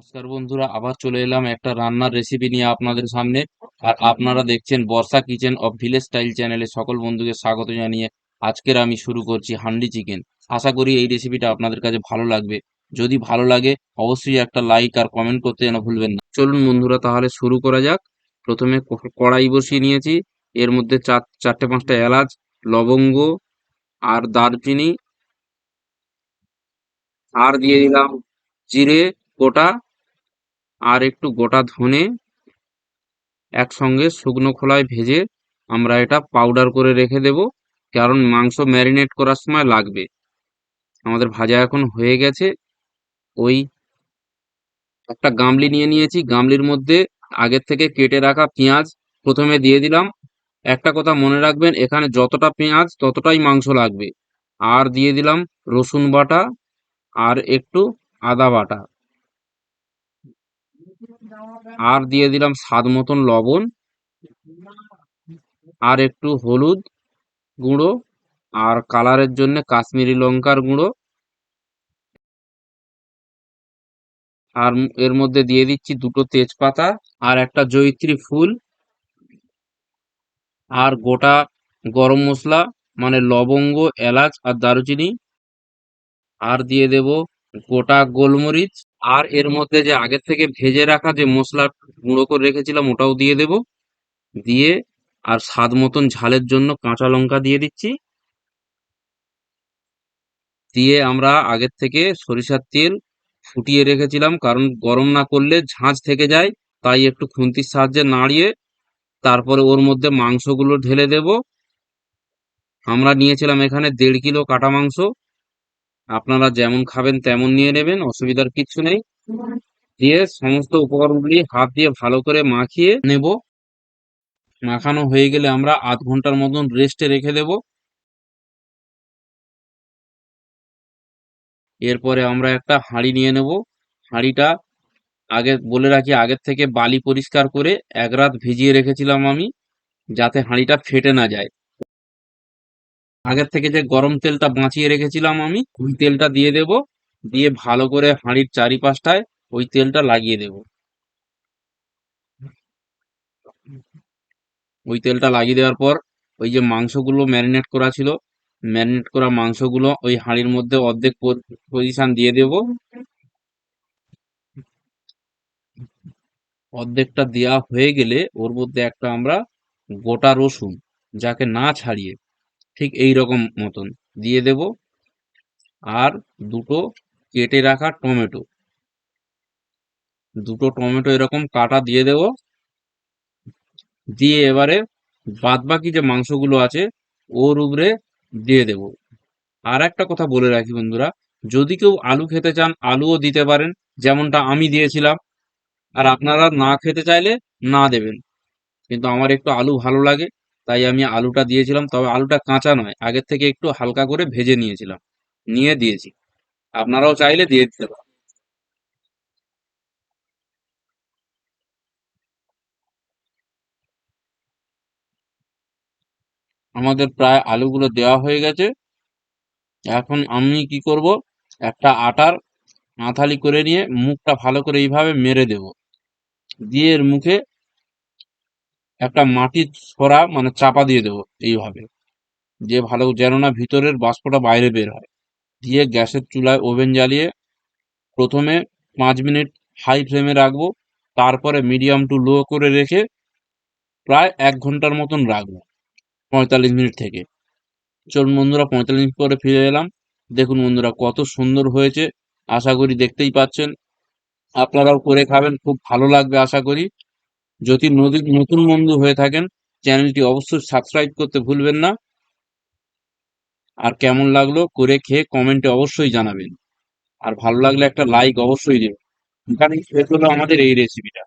নমস্কার বন্ধুরা, আবার চলে এলাম একটা রান্নার রেসিপি নিয়ে আপনাদের সামনে। আর আপনারা দেখছেন Barsha kitchen of village style চ্যানেলে সকল বন্ধুকে স্বাগত জানিয়ে আজকের আমি শুরু করছি হান্ডি চিকেন। আশা করি এই রেসিপিটা আপনাদের কাছে ভালো লাগবে। যদি ভালো লাগে, অবশ্যই একটা লাইক আর কমেন্ট করতে যেন ভুলবেন না। চলুন বন্ধুরা, তাহলে শুরু করা যাক। প্রথমে কড়াই বসিয়ে নিয়েছি। এর মধ্যে চার, চারটে পাঁচটা এলাচ, লবঙ্গ আর দারচিনি। আর দিয়ে দিলাম জিরে, গোটা আর একটু গোটা ধনে একসঙ্গে শুকনো খোলায় ভেজে আমরা এটা পাউডার করে রেখে দেব, কারণ মাংস ম্যারিনেট করার সময় লাগবে। আমাদের ভাজা এখন হয়ে গেছে। ওই একটা গামলি নিয়ে নিয়েছি। গামলির মধ্যে আগের থেকে কেটে রাখা পেঁয়াজ প্রথমে দিয়ে দিলাম। একটা কথা মনে রাখবেন, এখানে যতটা পেঁয়াজ ততটাই মাংস লাগবে। আর দিয়ে দিলাম রসুন বাটা আর একটু আদা বাটা। আর দিয়ে দিলাম স্বাদ মতন লবণ, আর একটু হলুদ গুঁড়ো, আর কালারের জন্য কাশ্মীরি লঙ্কার গুঁড়ো, আর এর মধ্যে দিয়ে দিচ্ছি দুটো তেজপাতা আর একটা জয়িত্রী ফুল, আর গোটা গরম মশলা মানে লবঙ্গ, এলাচ আর দারুচিনি, আর দিয়ে দেব গোটা গোলমরিচ আর এর মধ্যে যে আগের থেকে ভেজে রাখা যে মশলা গুঁড়ো করে রেখেছিলাম, ওটাও দিয়ে দেব। দিয়ে আর স্বাদ মতন ঝালের জন্য কাঁচা লঙ্কা দিয়ে দিচ্ছি। দিয়ে আমরা আগের থেকে সরিষার তেল ফুটিয়ে রেখেছিলাম, কারণ গরম না করলে ঝাঁঝ থেকে যায়, তাই একটু খুন্তির সাহায্যে নাড়িয়ে তারপরে ওর মধ্যে মাংসগুলো ঢেলে দেব। আমরা নিয়েছিলাম এখানে দেড় কিলো কাটা মাংস। আপনারা যেমন খাবেন তেমন নিয়ে নেবেন, অসুবিধার কিচ্ছু নেই। দিয়ে সমস্ত উপকরণগুলি হাত দিয়ে ভালো করে মাখিয়ে নেব। মাখানো হয়ে গেলে আমরা আধ ঘণ্টার মতন রেস্টে রেখে দেব। এরপরে আমরা একটা হাঁড়ি নিয়ে নেব। হাঁড়িটা আগে বলে রাখি, আগের থেকে বালি পরিষ্কার করে এক রাত ভিজিয়ে রেখেছিলাম আমি, যাতে হাঁড়িটা ফেটে না যায়। আগের থেকে যে গরম তেলটা বাঁচিয়ে রেখেছিলাম আমি, ওই তেলটা দিয়ে দেব, দিয়ে ভালো করে হাঁড়ির চারিপাশটায় ওই তেলটা লাগিয়ে দেব। ওই তেলটা লাগিয়ে দেওয়ার পর ওই যে মাংসগুলো ম্যারিনেট করা ছিল, ম্যারিনেট করা মাংসগুলো ওই হাঁড়ির মধ্যে অর্ধেক পজিশন দিয়ে দেব। অর্ধেকটা দেওয়া হয়ে গেলে ওর মধ্যে একটা আমরা গোটা রসুন, যাকে না ছাড়িয়ে ঠিক এই রকম মতন। দিয়ে দেব আর দুটো কেটে রাখা টমেটো। দুটো টমেটো এরকম কাটা দিয়ে দেব। দিয়ে এবারে বাদ বাকি যে মাংসগুলো আছে, ওর উপরে দিয়ে দেব। আর একটা কথা বলে রাখি বন্ধুরা, যদি কেউ আলু খেতে চান, আলুও দিতে পারেন, যেমনটা আমি দিয়েছিলাম। আর আপনারা না খেতে চাইলে না দেবেন। কিন্তু আমার একটু আলু ভালো লাগে। তাই আমি আলুটা দিয়েছিলাম, তবে আলুটা কাঁচা নয়। আগের থেকে একটু হালকা করে ভেজে নিয়েছিলাম। নিয়ে দিয়েছি। আপনারাও চাইলে দিয়ে দিতে পারেন। আমাদের প্রায় আলুগুলো দেওয়া হয়ে গেছে। এখন আমি কি করব? একটা আটার আঁথালি করে নিয়ে মুখটা ভালো করে এইভাবে মেরে দেব। দিয়ে এর মুখে একটা মাটির ছড়া মানে চাপা দিয়ে দেবো এইভাবে। যে ভালো যেন না ভিতরের বাষ্পটা বাইরে বের হয়। দিয়ে গ্যাসের চুলায় ওভেন জ্বালিয়ে প্রথমে পাঁচ মিনিট হাই ফ্লেমে রাখব, তারপরে মিডিয়াম টু লো করে রেখে প্রায় এক ঘণ্টার মতন রাখব, পঁয়তাল্লিশ মিনিট থেকে। চলুন বন্ধুরা, পঁয়তাল্লিশ মিনিট পরে ফিরে এলাম। দেখুন বন্ধুরা, কত সুন্দর হয়েছে। আশা করি দেখতেই পাচ্ছেন। আপনারাও করে খাবেন, খুব ভালো লাগবে আশা করি। যদি নতুন বন্ধু হয়ে থাকেন, চ্যানেলটি অবশ্যই সাবস্ক্রাইব করতে ভুলবেন না। আর কেমন লাগল করে খেয়ে কমেন্টে অবশ্যই জানাবেন। আর ভালো লাগলে একটা লাইক অবশ্যই দেবেন। এখানে শেষ হলো আমাদের এই রেসিপিটা